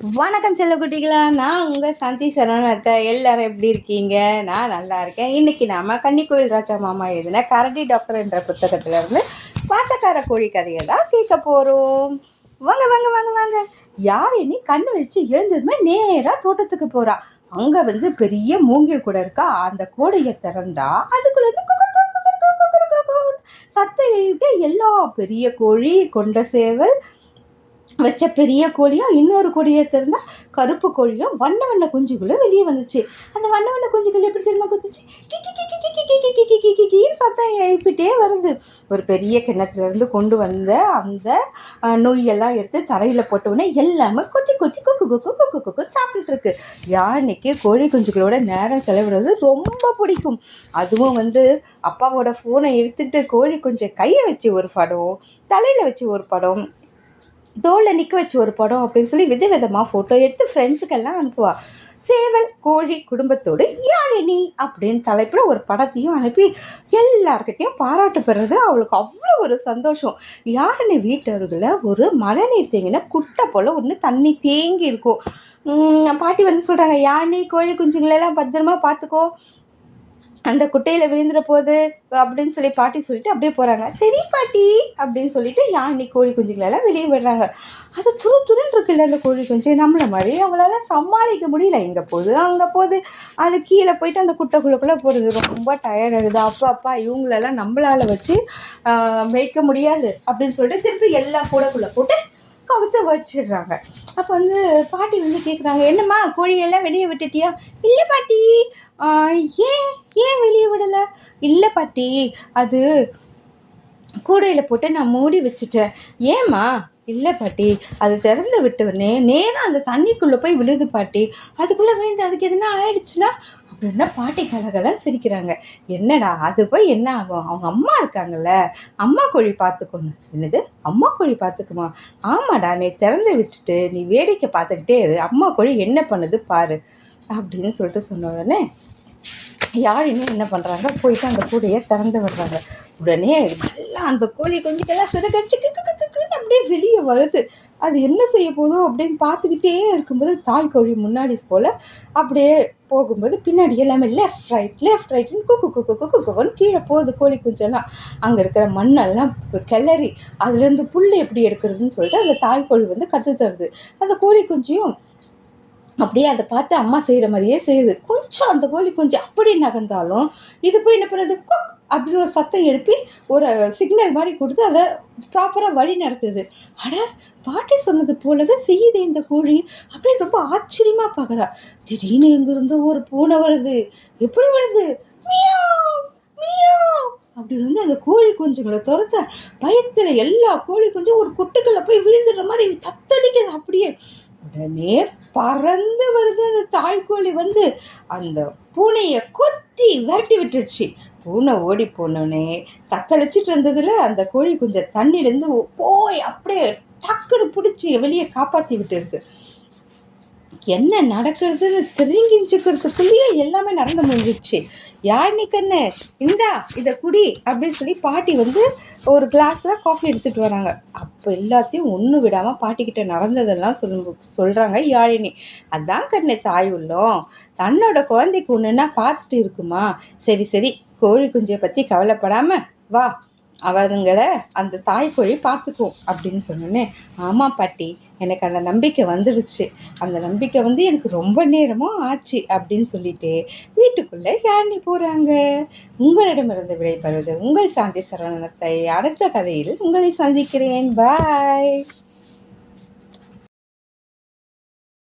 வணக்கம் செல்லக்குட்டிகளா நான் உங்கள் சாந்தி சரணத்தை எல்லாரும் எப்படி இருக்கீங்க நான் நல்லா இருக்கேன் இன்றைக்கி நாம் கன்னிக்கோயில் ராஜா மாமா எழுதின கரடி டாக்டர் என்ற புத்தகத்துல இருந்து பாசக்கார கோழி கதையை தான் கேட்க போகிறோம் வாங்க வாங்க வாங்க வாங்க யார் இனி கண்ணு வச்சு எழுந்ததுமே நேராக தோட்டத்துக்கு போகிறா அங்கே வந்து பெரிய மூங்கில் கூட இருக்கா அந்த கோடையை திறந்தா அதுக்குள்ள இருந்து சத்தம் எழுதிட்டு எல்லா பெரிய கோழி கொண்ட சேவல் வச்ச பெரிய கோழியும் இன்னொரு கோழியை திறந்தா கருப்பு கோழியும் வண்ண வண்ண குஞ்சுகளும் வெளியே வந்துச்சு அந்த வண்ண வண்ண குஞ்சுகள் எப்படி தெரியுமா குத்துச்சு கிக்கி கிக்கி கிக்கி கிக்கி கிக்கி கிக்கி கிக்கின்னு சத்தம் எழுப்பிட்டே வருது ஒரு பெரிய கிணத்துலேருந்து கொண்டு வந்த அந்த அஹ், நொய்யெல்லாம் எடுத்து தரையில் போட்டவுடனே எல்லாமே கொச்சி கொச்சி குக்கு குக்கு குக்கு குக்குன்னு சாப்பிட்டுட்டு இருக்கு யானைக்கு கோழி குஞ்சுகளோட நேரம் செலவிடுறது ரொம்ப பிடிக்கும் அதுவும் வந்து அப்பாவோட ஃபோனை எடுத்துக்கிட்டு கோழி குஞ்சை கையை வச்சு ஒரு படம் தலையில் வச்சு ஒரு படம் தோலை நிற்க வச்சு ஒரு படம் அப்படின்னு சொல்லி வித விதமாக ஃபோட்டோ எடுத்து ஃப்ரெண்ட்ஸுக்கெல்லாம் அனுப்புவா. சேவல் கோழி குடும்பத்தோடு யாழினி அப்படின்னு தலைப்பில் ஒரு படத்தையும் அனுப்பி எல்லார்கிட்டையும் பாராட்டு பெறுறது அவளுக்கு அவ்வளோ ஒரு சந்தோஷம். யாழினி வீட்டருகில் ஒரு மழைநீர் தேங்கின குட்டை போல் ஒன்று தண்ணி தேங்கி இருக்கும். பாட்டி வந்து சொல்கிறாங்க யானை கோழி குஞ்சுங்களெல்லாம் பத்திரமா பார்த்துக்கோ அந்த குட்டையில் விழுந்துற போது அப்படின்னு சொல்லி பாட்டி சொல்லிட்டு அப்படியே போகிறாங்க சரி பாட்டி அப்படின்னு சொல்லிட்டு யானை கோழி குஞ்சுங்களெல்லாம் வெளியே விடுறாங்க. அது துரு துருன்னு இருக்குல்ல அந்த கோழி குஞ்சு. நம்மள மாதிரி அவங்களால சமாளிக்க முடியல. இங்கே போகுது அங்கே போகுது. அது கீழே போயிட்டு அந்த குட்டைக்குள்ளக்குள்ளே போடுது ரொம்ப டயர்ட் ஆகுது. அப்பா அப்பா இவங்களெல்லாம் நம்மளால் வச்சு மேய்க்க முடியாது அப்படின்னு சொல்லிட்டு திருப்பி எல்லாம் கூடக்குள்ளே போட்டு கவுத்து வச்சிடுறாங்க அப்போ வந்து பாட்டி வந்து கேட்குறாங்க என்னம்மா கோழியெல்லாம் வெளியே விட்டுட்டியா? இல்லை பாட்டி. ஏன் ஏன் வெளியே விடலை? இல்லை பாட்டி அது கூடையில் போட்டு நான் மூடி வச்சுட்டேன். ஏம்மா? இல்லை பாட்டி அது திறந்து விட்டவுடனே நேராக அந்த தண்ணிக்குள்ளே போய் விழுது பாட்டி. அதுக்குள்ளே விழுந்து அதுக்கு எதுனா ஆயிடுச்சுன்னா அப்படின்னா பாட்டி கலகலன்னு சிரிக்கிறாங்க. என்னடா அது போய் என்ன ஆகும்? அவங்க அம்மா இருக்காங்கல்ல அம்மா கோழி பார்த்துக்கணும் என்னது? அம்மா கோழி பார்த்துக்குமா? ஆமாடா நீ திறந்து விட்டுட்டு நீ வேடிக்கை பார்த்துக்கிட்டே இரு. அம்மா கோழி என்ன பண்ணுது பாரு அப்படின்னு சொல்லிட்டு சொன்ன உடனே யாழினி என்ன பண்ணுறாங்க போயிட்டு அந்த கூடையை திறந்து விடுறாங்க உடனே நல்லா அந்த கோழி கொஞ்சிட்டெல்லாம் சிறகடிச்சு அப்படியே வெளியே வருது அது என்ன செய்ய போதும் அப்படின்னு பார்த்துக்கிட்டே இருக்கும்போது தாய் கோழி முன்னாடி போல் அப்படியே போகும்போது பின்னாடி எல்லாமே லெஃப்ட் ரைட் லெஃப்ட் ரைட்னு குக்கு குக்கு குக்கு குக்குன்னு கீழே போகுது கோழி குஞ்செல்லாம் அங்கே இருக்கிற மண்ணெல்லாம் கிளறி அதுலேருந்து புல் எப்படி எடுக்கிறதுன்னு சொல்லிட்டு அந்த தாய் கோழி வந்து கற்று தருது அந்த கோழி குஞ்சையும் அப்படியே அதை பார்த்து அம்மா செய்கிற மாதிரியே செய்யுது. கொஞ்சம் அந்த கோழி கொஞ்சம் அப்படி நகர்ந்தாலும் இது போய் என்ன பண்ணுறது குக்! அப்படின்னு ஒரு சத்தம் எழுப்பி ஒரு சிக்னல் மாதிரி கொடுத்து அதை ப்ராப்பராக வழி நடத்துது. அட பாட்டி சொன்னது போலவே செய்யுது இந்த கோழி அப்படின்னு ரொம்ப ஆச்சரியமாக பார்க்குறா திடீர்னு எங்கேருந்தோ ஒரு பூனை வருது. எப்படி வருது? மியாவ், மியாவ்! அப்படின்னு வந்து அந்த கோழி குஞ்சுங்களை துரத்த பயத்தில் எல்லா கோழி குஞ்சும் ஒரு கொட்டுக்களை போய் விழுந்துடுற மாதிரி தத்தளிக்குது. அப்படியே உடனே பறந்து வருது அந்த தாய்க்கோழி வந்து. அந்த பூனையை கொத்தி விரட்டி விட்டுருச்சு பூனை ஓடி போனோடனே தத்தளிச்சிட்டு இருந்ததுல அந்த கோழி கொஞ்சம் தண்ணியிலேருந்து போய் அப்படியே டக்குன்னு பிடிச்சி வெளியே காப்பாற்றி விட்டுருது. என்ன நடக்கிறதுன்னு தெரிஞ்சுக்கிறதுக்குள்ளேயே எல்லாமே நடந்து முடிஞ்சிச்சு யாழினி கண்ணு இந்தா இதை குடி அப்படின்னு சொல்லி பாட்டி வந்து ஒரு கிளாஸில் காஃபி எடுத்துகிட்டு வராங்க. அப்போ எல்லாத்தையும் ஒன்று விடாமல் பாட்டிக்கிட்ட நடந்ததெல்லாம் சொல் சொல்கிறாங்க யாழினி. அதான் கண்ணு தாய் உள்ளோம். தன்னோட குழந்தைக்கு ஒன்றுன்னா பார்த்துட்டு இருக்குமா? சரி சரி கோழி குஞ்சை பற்றி கவலைப்படாமல் வா. அவருங்களை அந்த தாய்க்கோழி பார்த்துக்கும் அப்படின்னு சொன்னோன்னே ஆமாம் பாட்டி எனக்கு அந்த நம்பிக்கை வந்துடுச்சு அந்த நம்பிக்கை வந்து எனக்கு ரொம்ப நேரமும் ஆச்சு அப்படின்னு சொல்லிட்டு வீட்டுக்குள்ளே யாழ்னி போகிறாங்க உங்களிடமிருந்து விடைபெறுவது உங்கள் சாந்தி சரணத்தை அடுத்த கதையில் உங்களை சந்திக்கிறேன். பாய்.